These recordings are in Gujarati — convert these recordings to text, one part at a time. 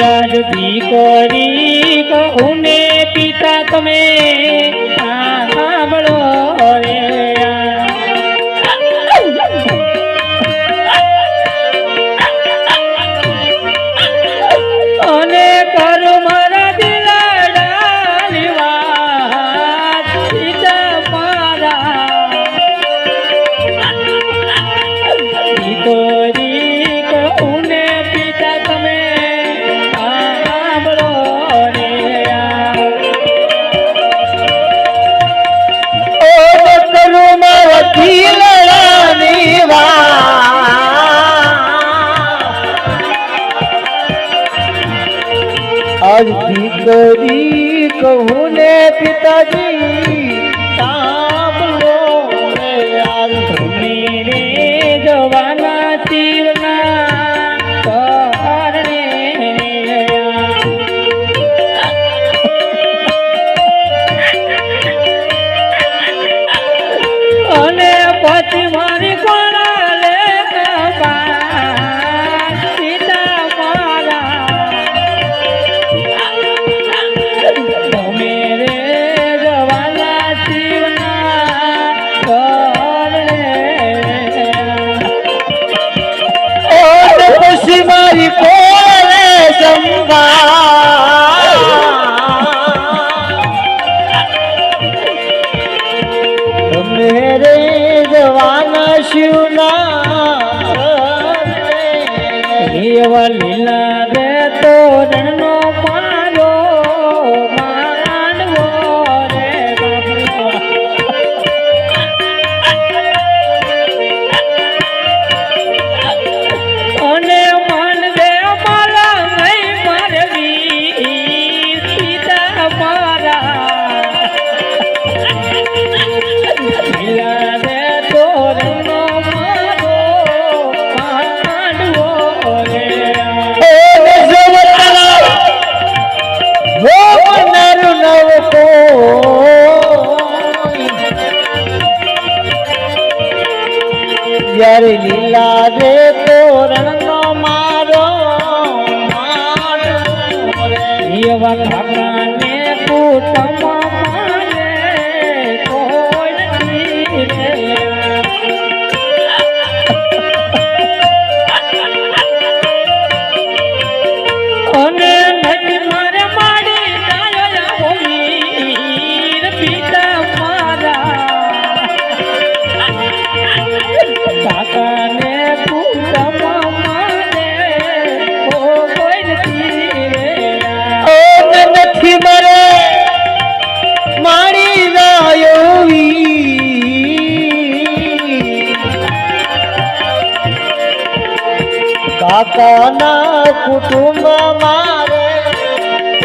આજ દીકરી કહું ને પિતા તમે. પછી મારી કોણા એવા લીલા એવા કાકાને કુટુંબ કાકાના કુટુંબ મારે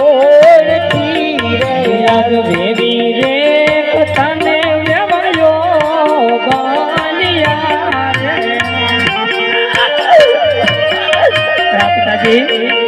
ઓળખી રે વેરી રે કથાને વ્યવયો બાલિયા રે. પિતાજી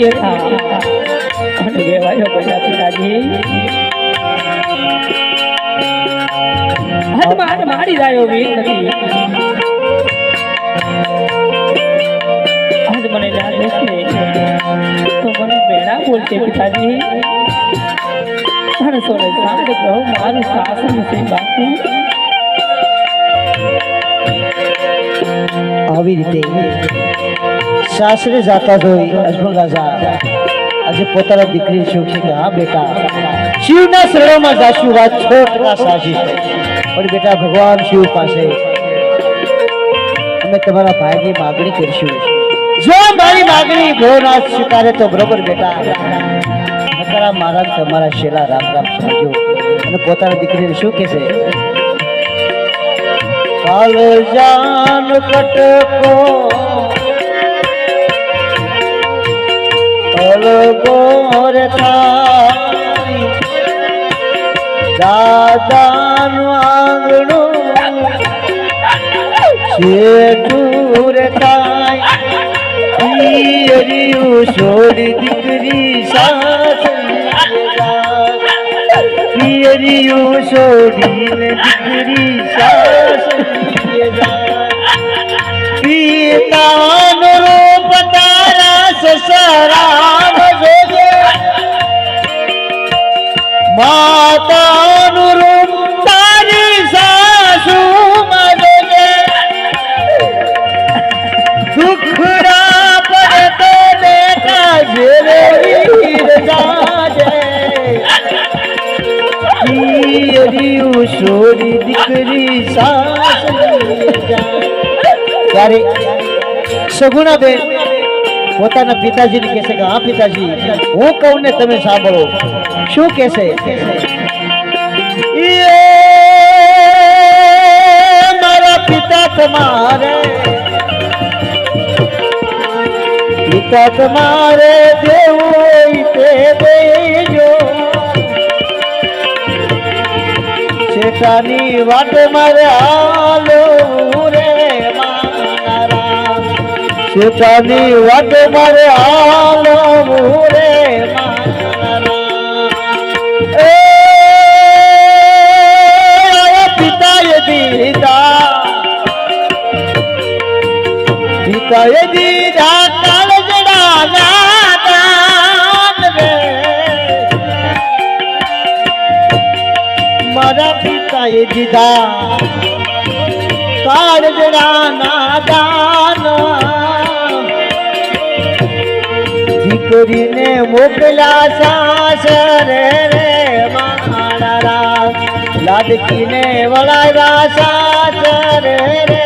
ગોરી હતા અને વેવાયો બધા પિતાજી હાથ માર રહ્યો વીર નથી આજ મને યાદ હશે તો મને બેડા બોલશે પિતાજી મારું શાસન છે બાપુ આવી રીતે સાસરે જાતા જોઈ અજમલ રાજા આજે પોતાના દીકરી શું છે કે, હા, બેટા, શિવના શરણોમાં જાશું. વાત છોટના સાચી છે. પણ બેટા, ભગવાન શિવ પાસે અમે તમારા ભાઈની માગણી કરીશું. જો મારી માગણી ભોનાથ સ્વીકારે તો બરોબર, બેટા. નકરા મારા તમારા શેલા રામ રામ સમજો. અને પોતાના દીકરીને શું કહેશે? हाल जान कट को गोर था दादान आंगणो छे दूर ताईरियूं सोरी दिकरी सास पीअरियूं सोरी दिकरी सास જાય. પિતાનો ત્યારે સગુણાબેન પોતાના પિતાજીને કહેશે કે, હા, પિતાજી, હું કહું ને તમે સાંભળો. શું કહેશે મારા પિતા તમારે પિતા તમારે દેવું તે દેજો. શેઠાની વાટ મારે હાલો. શેઠાની વાટ મારે હાલો રે પિતાએ દીધા. પિતાએ દીધા રે. મારા પિતાએ દીધા કાળજડા નાદાન. દીકરીને મોકલા સાસરે રે મારા લાડકીને વળાવ્યા સાસરે રે